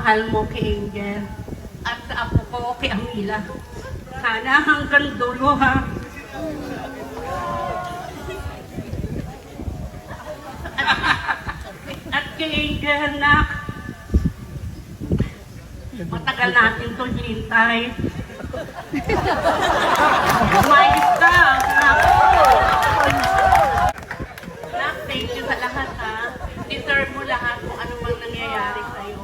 pagmamahal mo kay Angel at sa apo ko kay Amila. Sana hanggang dulo ha. At, at kay Angel na matagal natin to hinintay. Umayos ka. anak. Nak, thank you sa lahat ha. Deserve mo lahat kung ano mang nangyayari sa'yo.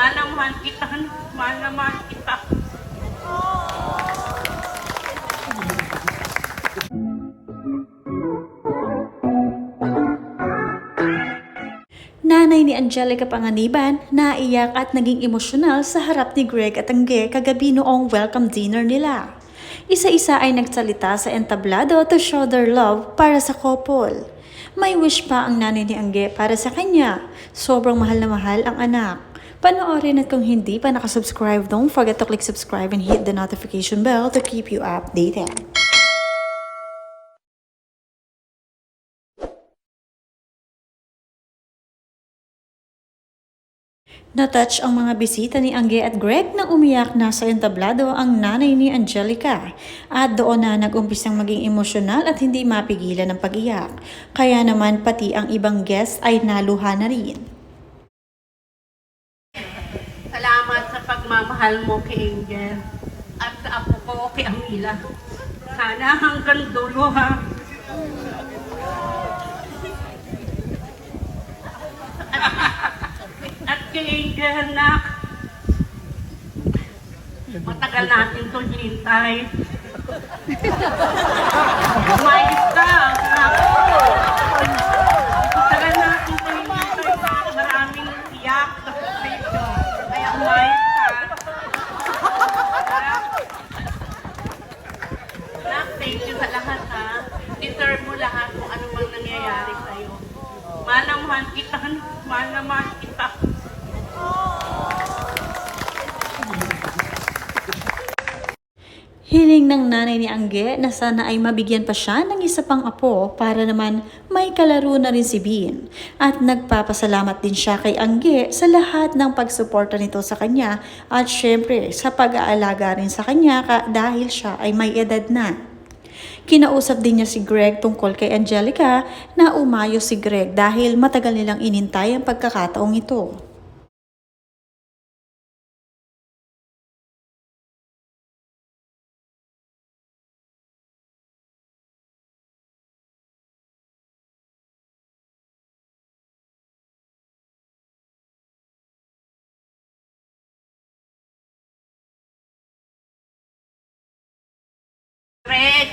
Mahal kita. Na mahal kita. Nanay ni Angelica Panganiban naiyak at naging emosyonal sa harap ni Greg at Angge kagabi noong welcome dinner nila. Isa-isa ay nagsalita sa entablado to show their love para sa couple. May wish pa ang nanay ni Angge para sa kanya. Sobrang mahal na mahal ang anak. Panoorin at kung hindi pa nakasubscribe, don't forget to click subscribe and hit the notification bell to keep you updated. Natouch ang mga bisita ni Angge at Greg nang umiyak na sa entablado ang nanay ni Angelica at doon na nag-umpisang maging emosyonal at hindi mapigilan ng pag-iyak. Kaya naman pati ang ibang guests ay naluha na rin. Salamat sa pagmamahal mo kay Angel at sa apo ko kay Amila. Sana hanggang dulo ha. At, at kay Angel na matagal natin to hinintay. Umayos ka. anak. Matagal natin to hinintay. Maraming iyak sa puso. Kaya umayos ka. Nak, thank you sa lahat ha. Deserve mo lahat kung ano mang nangyayari sa'yo. Mahal na mahal kita. Mahal na mahal kita. Hiling ng nanay ni Angge na sana ay mabigyan pa siya ng isa pang apo para naman may kalaro na rin si Bean. At nagpapasalamat din siya kay Angge sa lahat ng pagsuporta nito sa kanya at syempre sa pag-aalaga rin sa kanya ka dahil siya ay may edad na. Kinausap din niya si Greg tungkol kay Angelica na umayo si Greg dahil matagal nilang inintay ang pagkakataong ito. Greg,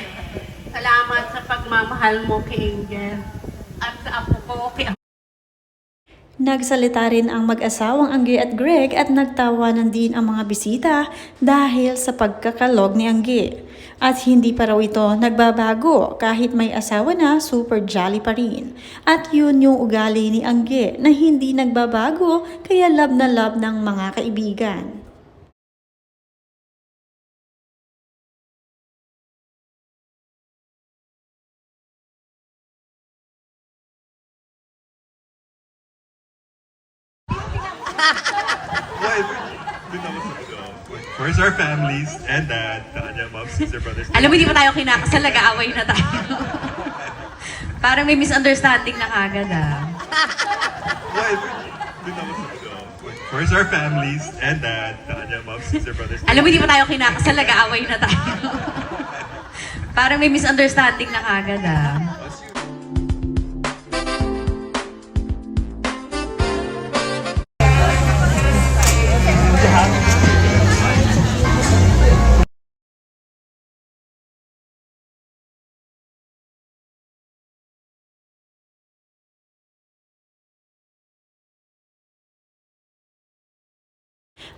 salamat sa pagmamahal mo kay Angel at sa apo ko kay Nagsalita rin ang mag-asawang Angge at Greg at nagtawanan din ang mga bisita dahil sa pagkakalog ni Angge. At hindi pa raw ito nagbabago kahit may asawa na super jolly pa rin. At yun yung ugali ni Angge na hindi nagbabago kaya love na love ng mga kaibigan. Why? Dun ako sa ano. Where's our families and dad, the kanyang mom, sister, brothers. Alam mo, hindi pa tayo kinakasal, nag-aaway na tayo. Parang may misunderstanding na kagad ah. Why? Dun ako sa ano. Where's our families and dad, the kanyang mom, sister, brothers. Alam mo, hindi pa tayo kinakasal, nag-aaway na tayo. Parang may misunderstanding na kagad ah.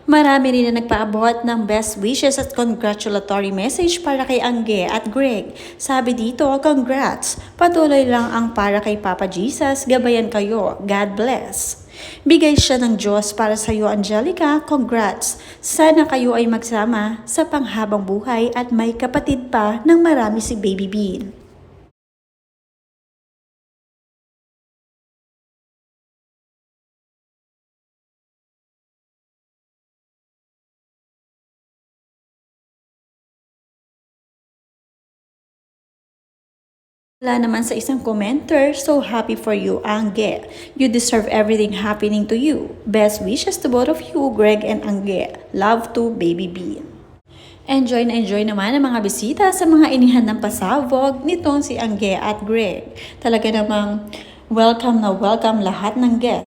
Marami rin na nagpaabot ng best wishes at congratulatory message para kay Angge at Greg. Sabi dito, congrats! Patuloy lang ang para kay Papa Jesus, gabayan kayo. God bless! Bigay siya ng Diyos para sa iyo, Angelica. Congrats! Sana kayo ay magsama sa panghabang buhay at may kapatid pa ng marami si Baby Bean. Wala naman sa isang commenter, so happy for you, Angge. You deserve everything happening to you. Best wishes to both of you, Greg and Angge. Love to Baby Bean. Enjoy na enjoy naman ang mga bisita sa mga inihan ng pasabog nitong si Angge at Greg. Talaga namang welcome na welcome lahat ng guests.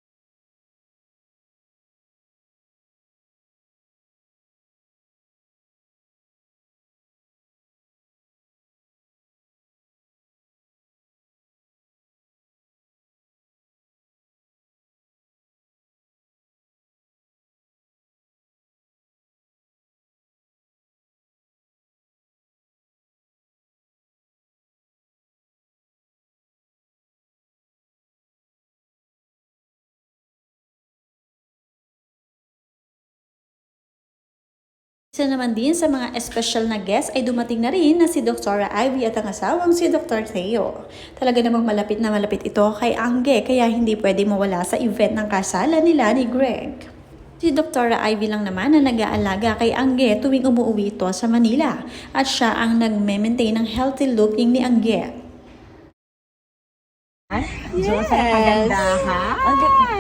Isa naman din sa mga special na guest ay dumating na rin na si Dr. Ivy at ang asawang si Dr. Theo. Talaga namang malapit na malapit ito kay Angge kaya hindi pwede mawala sa event ng kasalan nila ni Greg. Si Dr. Ivy lang naman na nag-aalaga kay Angge tuwing umuwi ito sa Manila at siya ang nag-maintain ng healthy looking ni Angge. Diyos sa kagandahan. Ang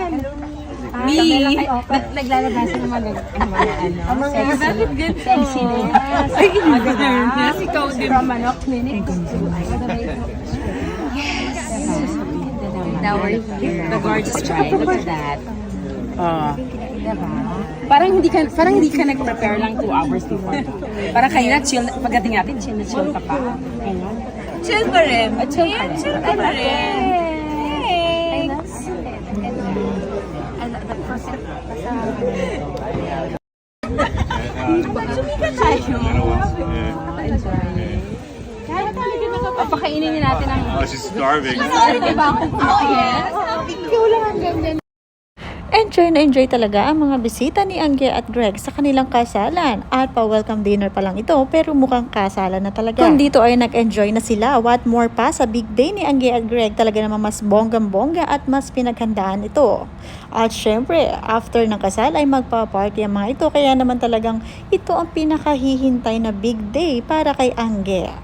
Me. Naglalabas ng mga mga ano. Sexy. Bakit ganito? Sexy din. Ay, Yes, ikaw din. From ano, clinic to Yes. Now we're here. The gorgeous bride. Look at that. Oh. Diba? Parang hindi ka parang hindi ka nag-prepare lang 2 hours before. Parang kanina chill pagdating natin chill na chill ka pa. Chill pa rin. chill pa rin. Chill pa rin. Papakainin natin ang Oh, she's starving. Enjoy na enjoy talaga ang mga bisita ni Angge at Greg sa kanilang kasalan. At pa-welcome dinner pa lang ito pero mukhang kasalan na talaga. Kung dito ay nag-enjoy na sila, what more pa sa big day ni Angge at Greg talaga naman mas bonggang-bongga at mas pinaghandaan ito. At syempre, after ng kasal ay magpa-party ang mga ito kaya naman talagang ito ang pinakahihintay na big day para kay Angge.